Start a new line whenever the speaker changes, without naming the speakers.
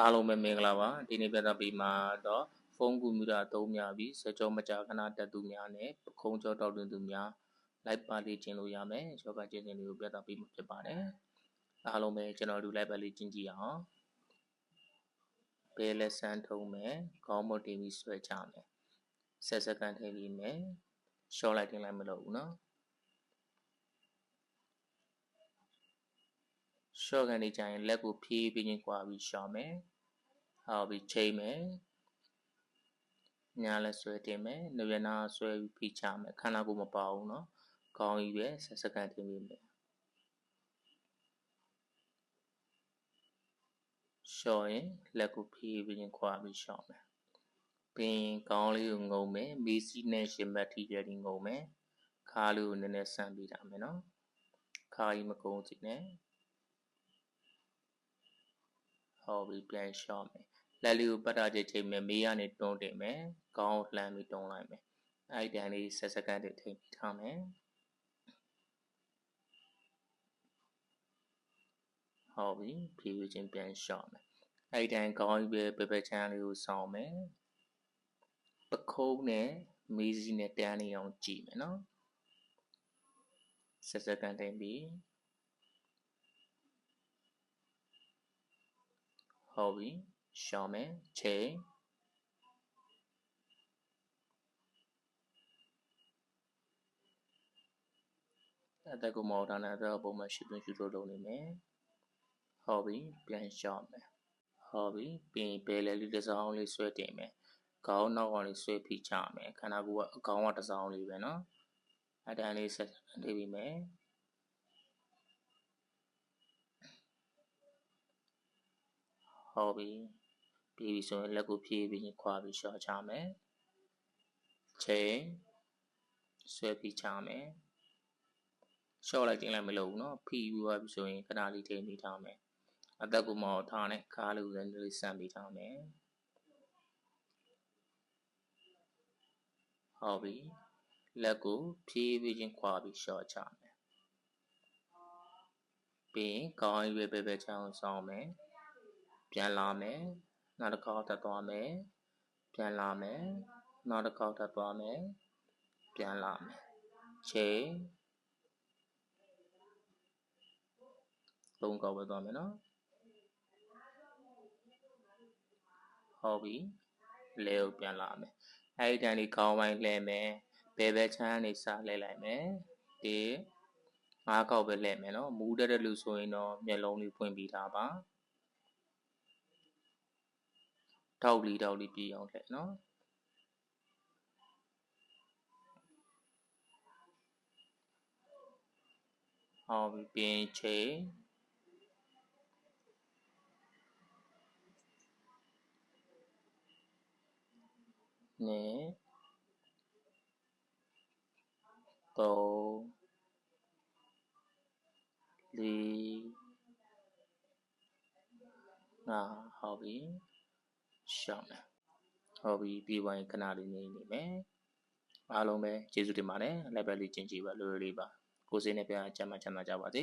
အားလုံးပဲမင်္ဂလာပါဒီနေ့ပြသပေးမှာတော့ဖုန်းကွန်ပျူတာသုံးများပြီးစကြောမကြာခဏတက်သူများနဲ့ပခုံးကြောတောက်တွင်သူများ live ပါလေးကျင်လို့ရမယ်ယောဂကျင့်စဉ်လေးကိုပြသပေးမှာဖြစ်ပါတယ်အားလုံးပဲကျွန်တော်တို့ live ပါလေးကျင့်ကြည့်အောင်ဘယ်လက်ဆန်းထုံးမယ်ခေါင်းမတင်ပြီးဆွဲချမယ်ဆက်စကန်ထည့်ပြီးမယ်ရှော့လိုက်တင်လိုက်မလို့ဘူးနော် ရှော့ကန်နေကြရင်လက်ကိုဖြည်းဖြည်းချင်းကွာပြီးရှော့မယ်။ဟောပြီးချိန်မယ်။ညာလက်ဆွဲတင်မယ်။နှရနာဆွဲပြီးဖိချမယ်။ခန္ဓာကိုယ်မပါဘူးနော်။ခေါင်းကြီးပဲဆက်စကန်တင်ပြီးမယ်။ရှော့ရင်လက်ကိုဖြည်းဖြည်းချင်းခွာပြီးရှော့မယ်။ပြီးရင်ခေါင်းလေးကိုငုံမယ်။မီးစီးနဲ့ရှင်ဘတ်ထိရည်ငုံမယ်။ခါလေးကိုနည်းနည်းဆန့်ပြီးထားမယ်နော်။ခါကြီးမကုန်းစီနဲ့။ ဟောပြီးပြန်လျှော့မယ်လက်လေးကိုပတ်တာချက်ချိန်မယ်မေးကနေတွန်းတင်မယ်ကောင်းလှမ်းပြီးတွန်းလိုက်မယ်အဲ့ဒီတန်းလေးဆက်စက္ကန့်တည်းထိပြီးထားမယ်ဟောပြီးဖြည်းဖြည်းချင်းပြန်လျှော့မယ်အဲ့ဒီတန်းကောင်းပြီးပဲပပချမ်းလေးကိုဆောင်းမယ်ပခုံးနဲ့မီးစီနဲ့တန်းနေအောင်ကြည့်မယ်နော်ဆက်စက္ကန့်ထိပြီး ဟုတ်ပြီရှောင်းမယ်ချိန်အသက်ကိုမောင်းတာနဲ့အသက်ပုံမှန်ရှိသွင်းရှိလို့လုပ်နေမယ်ဟုတ်ပြီပြန်ရှောင်းမယ်ဟုတ်ပြီပြင်ဘယ်လဲလေးတစ်စောင်းလေးဆွဲတင်မယ်ခေါင်းနောက်ကောင်လေးဆွဲဖိချမယ်ခန္ဓာကိုယ်ကအကောင်ကတစ်စောင်းလေးပဲနော်အတန်လေးဆက်နေပြီမယ် ဟောပြီးပြီးပြီဆိုရင်လက်ကိုဖြည့်ပြီးခွာပြီးရှော့ချမယ်ချိန်ဆွဲပြီးချမယ်ရှော့လိုက်တင်လိုက်မလို့ဘူးเนาะဖိပြီးသွားပြီဆိုရင်ခဏလေးထိနေထားမယ်အသက်ကိုမောထားနဲ့ခါလေးကိုလည်းလေးဆန့်ပြီးထားမယ်ဟောပြီလက်ကိုဖြည့်ပြီးချင်းခွာပြီးရှော့ချမယ်ပြီးရင်ခေါင်းရွယ်ပဲပဲချောင်းဆောင်မယ် ပြန်လာမယ်နောက်တစ်ခေါက်ထပ်သွားမယ်ပြန်လာမယ်နောက်တစ်ခေါက်ထပ်သွားမယ်ပြန်လာမယ်ချိန်သုံးခေါက်ပဲသွားမယ်နော်ဟုတ်ပြီလဲကိုပြန်လာမယ်အဲ့ဒီတန်းလေးခေါင်းပိုင်းလဲမယ်ဘယ်ဘက်ချမ်းနေစလဲလိုက်မယ်ဒီငါးခေါက်ပဲလဲမယ်နော်မူးတတ်တဲ့လူဆိုရင်တော့မျက်လုံးလေးဖွင့်ပြီးသားပါ ထောက်လီထောက်လီပြေးအောင်လှည့်နော်ဟောပြီးပင်ချိန်နေတော့လီငါဟောပြီး ရှောင်းမယ်ဟုတ်ပြီပြီးသွားရင်ခဏလေးနေနေမယ်အားလုံးပဲကျေးဇူးတင်ပါတယ် level လေးကျင်ကြည့်ပါလိုလိုလေးပါကိုယ်စိတ်နဲ့ပြန်ချမ်းသာချမ်းသာကြပါစေ